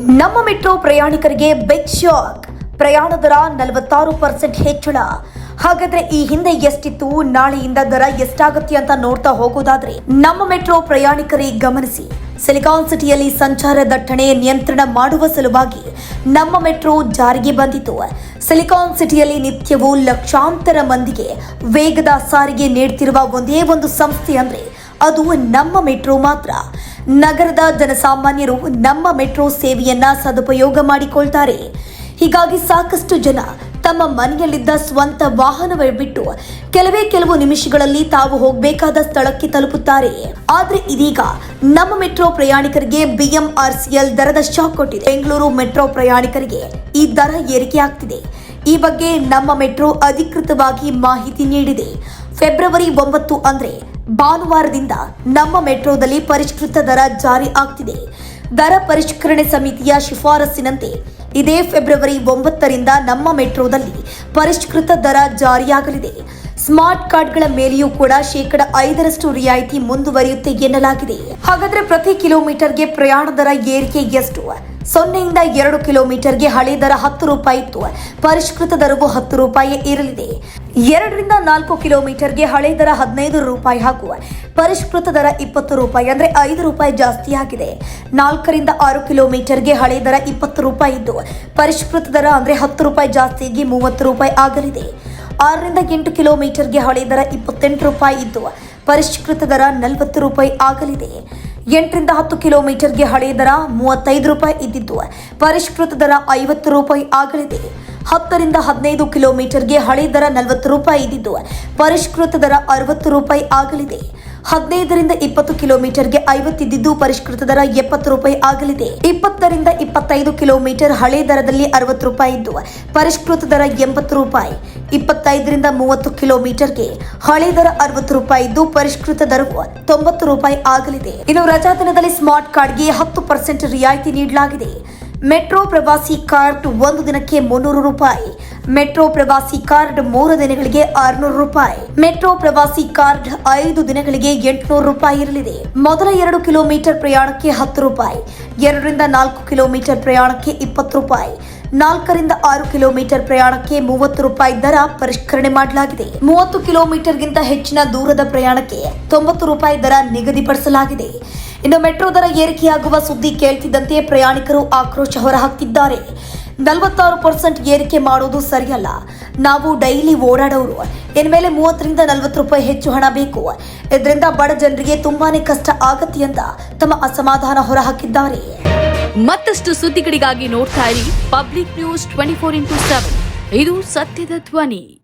ನಮ್ಮ ಮೆಟ್ರೋ ಪ್ರಯಾಣಿಕರಿಗೆ big shock. ಪ್ರಯಾಣ ದರ ನಲವತ್ತಾರು ಪರ್ಸೆಂಟ್ ಹೆಚ್ಚಳ. ಹಾಗಾದ್ರೆ ಈ ಹಿಂದೆ ಎಷ್ಟಿತ್ತು, ನಾಳೆಯಿಂದ ದರ ಎಷ್ಟಾಗುತ್ತೆ ಅಂತ ನೋಡ್ತಾ ಹೋಗೋದಾದ್ರೆ ನಮ್ಮ ಮೆಟ್ರೋ ಪ್ರಯಾಣಿಕರಿಗೆ ಗಮನಿಸಿ. ಸಿಲಿಕಾನ್ ಸಿಟಿಯಲ್ಲಿ ಸಂಚಾರ ದಟ್ಟಣೆ ನಿಯಂತ್ರಣ ಮಾಡುವ ಸಲುವಾಗಿ ನಮ್ಮ ಮೆಟ್ರೋ ಜಾರಿಗೆ ಬಂದಿತು ಸಿಲಿಕಾನ್ ಸಿಟಿಯಲ್ಲಿ ನಿತ್ಯವೂ ಲಕ್ಷಾಂತರ ಮಂದಿಗೆ ವೇಗದ ಸಾರಿಗೆ ನೀಡ್ತಿರುವ ಒಂದೇ ಒಂದು ಸಂಸ್ಥೆ ಅಂದ್ರೆ ಅದು ನಮ್ಮ ಮೆಟ್ರೋ ಮಾತ್ರ. ನಗರದ ಜನಸಾಮಾನ್ಯರು ನಮ್ಮ ಮೆಟ್ರೋ ಸೇವೆಯನ್ನ ಸದುಪಯೋಗ ಮಾಡಿಕೊಳ್ತಾರೆ. ಹೀಗಾಗಿ ಸಾಕಷ್ಟು ಜನ ತಮ್ಮ ಮನೆಯಲ್ಲಿದ್ದ ಸ್ವಂತ ವಾಹನವೇ ಬಿಟ್ಟು ಕೆಲವೇ ಕೆಲವು ನಿಮಿಷಗಳಲ್ಲಿ ತಾವು ಹೋಗಬೇಕಾದ ಸ್ಥಳಕ್ಕೆ ತಲುಪುತ್ತಾರೆ. ಆದ್ರೆ ಇದೀಗ ನಮ್ಮ ಮೆಟ್ರೋ ಪ್ರಯಾಣಿಕರಿಗೆ ಬಿಎಂಆರ್ಸಿಎಲ್ ದರದ ಶಾಕ್ ಕೊಟ್ಟಿದೆ. ಬೆಂಗಳೂರು ಮೆಟ್ರೋ ಪ್ರಯಾಣಿಕರಿಗೆ ಈ ದರ ಏರಿಕೆ ಆಗ್ತಿದೆ ಈ ಬಗ್ಗೆ ನಮ್ಮ ಮೆಟ್ರೋ ಅಧಿಕೃತವಾಗಿ ಮಾಹಿತಿ ನೀಡಿದೆ. ಫೆಬ್ರವರಿ ಒಂಬತ್ತು ಅಂದ್ರೆ ಭಾನುವಾರದಿಂದ ನಮ್ಮ ಮೆಟ್ರೋದಲ್ಲಿ ಪರಿಷ್ಕೃತ ದರ ಜಾರಿ ಆಗ್ತಿದೆ. ದರ ಪರಿಷ್ಕರಣೆ ಸಮಿತಿಯ ಶಿಫಾರಸ್ಸಿನಂತೆ ಇದೇ ಫೆಬ್ರವರಿ ಒಂಬತ್ತರಿಂದ ನಮ್ಮ ಮೆಟ್ರೋದಲ್ಲಿ ಪರಿಷ್ಕೃತ ದರ ಜಾರಿಯಾಗಲಿದೆ. ಸ್ಮಾರ್ಟ್ ಕಾರ್ಡ್ಗಳ ಮೇಲೆಯೂ ಕೂಡ ಶೇಕಡ ಐದರಷ್ಟು ರಿಯಾಯಿತಿ ಮುಂದುವರಿಯುತ್ತೆ ಎನ್ನಲಾಗಿದೆ. ಹಾಗಾದ್ರೆ ಪ್ರತಿ ಕಿಲೋಮೀಟರ್ಗೆ ಪ್ರಯಾಣ ದರ ಏರಿಕೆ ಎಷ್ಟು? ಸೊನ್ನೆಯಿಂದ ಎರಡು ಕಿಲೋಮೀಟರ್ಗೆ ಹಳೆ ದರ ಹತ್ತು ರೂಪಾಯಿ ಇತ್ತು. ಪರಿಷ್ಕೃತ ದರವು ಹತ್ತು ರೂಪಾಯಿ ಇರಲಿದೆ. ಎರಡರಿಂದ ನಾಲ್ಕು ಕಿಲೋಮೀಟರ್ಗೆ ಹಳೆ ದರ ಹದಿನೈದು ರೂಪಾಯಿ ಹಾಗೂ ಪರಿಷ್ಕೃತ ದರ ಇಪ್ಪತ್ತು ರೂಪಾಯಿ ಅಂದ್ರೆ ಐದು ರೂಪಾಯಿ ಜಾಸ್ತಿ ಆಗಿದೆ. ನಾಲ್ಕರಿಂದ ಆರು ಕಿಲೋಮೀಟರ್ಗೆ ಹಳೆ ದರ ಇಪ್ಪತ್ತು ರೂಪಾಯಿ ಇದ್ದು, ಪರಿಷ್ಕೃತ ದರ ಅಂದ್ರೆ ಹತ್ತು ರೂಪಾಯಿ ಜಾಸ್ತಿಗೆ ಮೂವತ್ತು ರೂಪಾಯಿ ಆಗಲಿದೆ. ಆರರಿಂದ ಎಂಟು ಕಿಲೋಮೀಟರ್ಗೆ ಹಳೆ ದರ ಇಪ್ಪತ್ತೆಂಟು ರೂಪಾಯಿ ಇದ್ದು, ಪರಿಷ್ಕೃತ ದರ ನಲವತ್ತು ರೂಪಾಯಿ ಆಗಲಿದೆ. ಎಂಟರಿಂದ ಹತ್ತು ಕಿಲೋಮೀಟರ್ಗೆ ಹಳೆ ದರ ಮೂವತ್ತೈದು ರೂಪಾಯಿ ಇದ್ದಿದ್ದು, ಪರಿಷ್ಕೃತ ದರ ಐವತ್ತು ರೂಪಾಯಿ ಆಗಲಿದೆ. ಹತ್ತರಿಂದ ಹದಿನೈದು ಕಿಲೋಮೀಟರ್ಗೆ ಹಳೆ ದರ ನಲವತ್ತು ರೂಪಾಯಿ ಇದ್ದಿದ್ದು, ಪರಿಷ್ಕೃತ ದರ ಅರವತ್ತು ರೂಪಾಯಿ ಆಗಲಿದೆ. ಹದಿನೈದರಿಂದ ಇಪ್ಪತ್ತು ಕಿಲೋಮೀಟರ್ಗೆ ಐವತ್ತಿದ್ದು ಪರಿಷ್ಕೃತ ದರ ಎಪ್ಪತ್ತು ರೂಪಾಯಿ ಆಗಲಿದೆ. ಇಪ್ಪತ್ತರಿಂದ ಇಪ್ಪತ್ತೈದು ಕಿಲೋಮೀಟರ್ ಹಳೆ ದರದಲ್ಲಿ ಅರವತ್ತು ರೂಪಾಯಿ ಇದ್ದು, ಪರಿಷ್ಕೃತ ದರ ಎಂಬತ್ತು ರೂಪಾಯಿ. ಇಪ್ಪತ್ತೈದರಿಂದ ಮೂವತ್ತು ಕಿಲೋಮೀಟರ್ಗೆ ಹಳೆ ದರ ಅರವತ್ತು ರೂಪಾಯಿ ಇದ್ದು, ಪರಿಷ್ಕೃತ ದರವು ತೊಂಬತ್ತು ರೂಪಾಯಿ ಆಗಲಿದೆ. ಇನ್ನು ರಜಾ ದಿನದಲ್ಲಿ ಸ್ಮಾರ್ಟ್ ಕಾರ್ಡ್ಗೆ ಹತ್ತು ಪರ್ಸೆಂಟ್ ರಿಯಾಯಿತಿ ನೀಡಲಾಗಿದೆ. ಮೆಟ್ರೋ ಪ್ರವಾಸಿ ಕಾರ್ಡ್ ಒಂದು ದಿನಕ್ಕೆ ಮುನ್ನೂರು ರೂಪಾಯಿ. ಮೆಟ್ರೋ ಪ್ರವಾಸಿ ಕಾರ್ಡ್ ಮೂರು ದಿನಗಳಿಗೆ ಆರುನೂರು ರೂಪಾಯಿ. ಮೆಟ್ರೋ ಪ್ರವಾಸಿ ಕಾರ್ಡ್ ಐದು ದಿನಗಳಿಗೆ ಎಂಟುನೂರು ರೂಪಾಯಿ ಇರಲಿದೆ. ಮೊದಲ ಎರಡು ಕಿಲೋಮೀಟರ್ ಪ್ರಯಾಣಕ್ಕೆ ಹತ್ತು ರೂಪಾಯಿ. ಎರಡರಿಂದ ನಾಲ್ಕು ಕಿಲೋಮೀಟರ್ ಪ್ರಯಾಣಕ್ಕೆ ಇಪ್ಪತ್ತು ರೂಪಾಯಿ. ನಾಲ್ಕರಿಂದ ಆರು ಕಿಲೋಮೀಟರ್ ಪ್ರಯಾಣಕ್ಕೆ ಮೂವತ್ತು ರೂಪಾಯಿ ದರ ಪರಿಷ್ಕರಣೆ ಮಾಡಲಾಗಿದೆ. ಮೂವತ್ತು ಕಿಲೋಮೀಟರ್ಗಿಂತ ಹೆಚ್ಚಿನ ದೂರದ ಪ್ರಯಾಣಕ್ಕೆ ತೊಂಬತ್ತು ರೂಪಾಯಿ ದರ ನಿಗದಿಪಡಿಸಲಾಗಿದೆ. ಇನ್ನು ಮೆಟ್ರೋ ದರ ಏರಿಕೆಯಾಗುವ ಸುದ್ದಿ ಕೇಳ್ತಿದ್ದಂತೆ ಪ್ರಯಾಣಿಕರು ಆಕ್ರೋಶ ಹೊರಹಾಕ್ತಿದ್ದಾರೆ. ನಲವತ್ತಾರು ಪರ್ಸೆಂಟ್ ಏರಿಕೆ ಮಾಡೋದು ಸರಿಯಲ್ಲ. ನಾವು ಡೈಲಿ ಓಡಾಡೋರು. ಇನ್ಮೇಲೆ ಮೂವತ್ತರಿಂದ ನಲವತ್ತು ರೂಪಾಯಿ ಹೆಚ್ಚು ಹಣ ಬೇಕು. ಇದರಿಂದ ಬಡ ಜನರಿಗೆ ತುಂಬಾನೇ ಕಷ್ಟ ಆಗತ್ತೆ ಅಂತ ತಮ್ಮ ಅಸಮಾಧಾನ ಹೊರಹಾಕಿದ್ದಾರೆ. ಮತ್ತಷ್ಟು ಸುದ್ದಿಗಳಿಗಾಗಿ ನೋಡ್ತಾ ಇರಿ public news twenty four into seven. ಇದು ಸತ್ಯದ ಧ್ವನಿ.